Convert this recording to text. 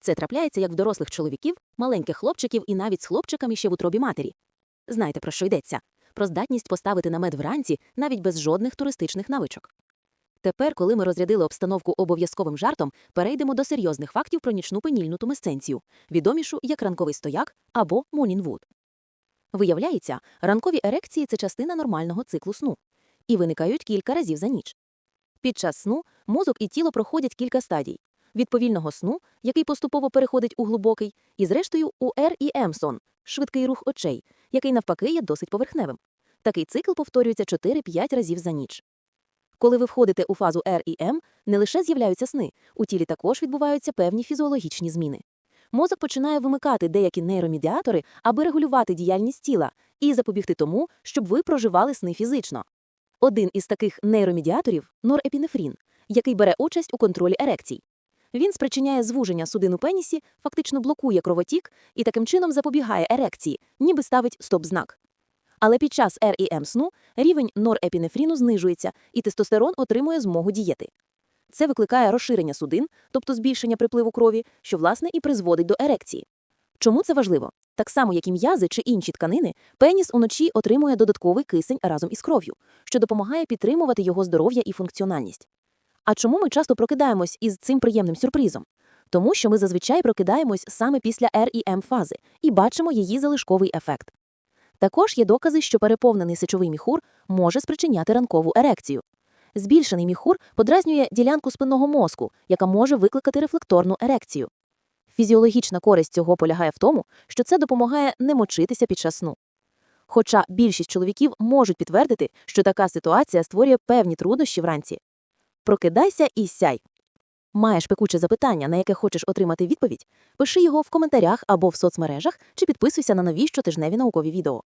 Це трапляється як в дорослих чоловіків, маленьких хлопчиків і навіть з хлопчиками ще в утробі матері. Знаєте, про що йдеться? Про здатність поставити намет вранці навіть без жодних туристичних навичок. Тепер, коли ми розрядили обстановку обов'язковим жартом, перейдемо до серйозних фактів про нічну пенільну тумесценцію, відомішу як ранковий стояк або мунінвуд. Виявляється, ранкові ерекції це частина нормального циклу сну і виникають кілька разів за ніч. Під час сну мозок і тіло проходять кілька стадій від повільного сну, який поступово переходить у глибокий, і зрештою у REM сон швидкий рух очей, який навпаки є досить поверхневим. Такий цикл повторюється 4-5 разів за ніч. Коли ви входите у фазу REM, не лише з'являються сни, у тілі також відбуваються певні фізіологічні зміни. Мозок починає вимикати деякі нейромедіатори, аби регулювати діяльність тіла і запобігти тому, щоб ви проживали сни фізично. Один із таких нейромедіаторів норепінефрін, який бере участь у контролі ерекцій. Він спричиняє звуження судин у пенісі, фактично блокує кровотік і таким чином запобігає ерекції, ніби ставить стоп-знак. Але під час REM сну рівень норепінефріну знижується, і тестостерон отримує змогу діяти. Це викликає розширення судин, тобто збільшення припливу крові, що власне і призводить до ерекції. Чому це важливо? Так само, як і м'язи чи інші тканини, пеніс уночі отримує додатковий кисень разом із кров'ю, що допомагає підтримувати його здоров'я і функціональність. А чому ми часто прокидаємось із цим приємним сюрпризом? Тому що ми зазвичай прокидаємось саме після REM фази і бачимо її залишковий ефект. Також є докази, що переповнений сечовий міхур може спричиняти ранкову ерекцію. Збільшений міхур подразнює ділянку спинного мозку, яка може викликати рефлекторну ерекцію. Фізіологічна користь цього полягає в тому, що це допомагає не мочитися під час сну. Хоча більшість чоловіків можуть підтвердити, що така ситуація створює певні труднощі вранці. Прокидайся і сяй. Маєш пекуче запитання, на яке хочеш отримати відповідь? Пиши його в коментарях або в соцмережах чи підписуйся на нові щотижневі наукові відео.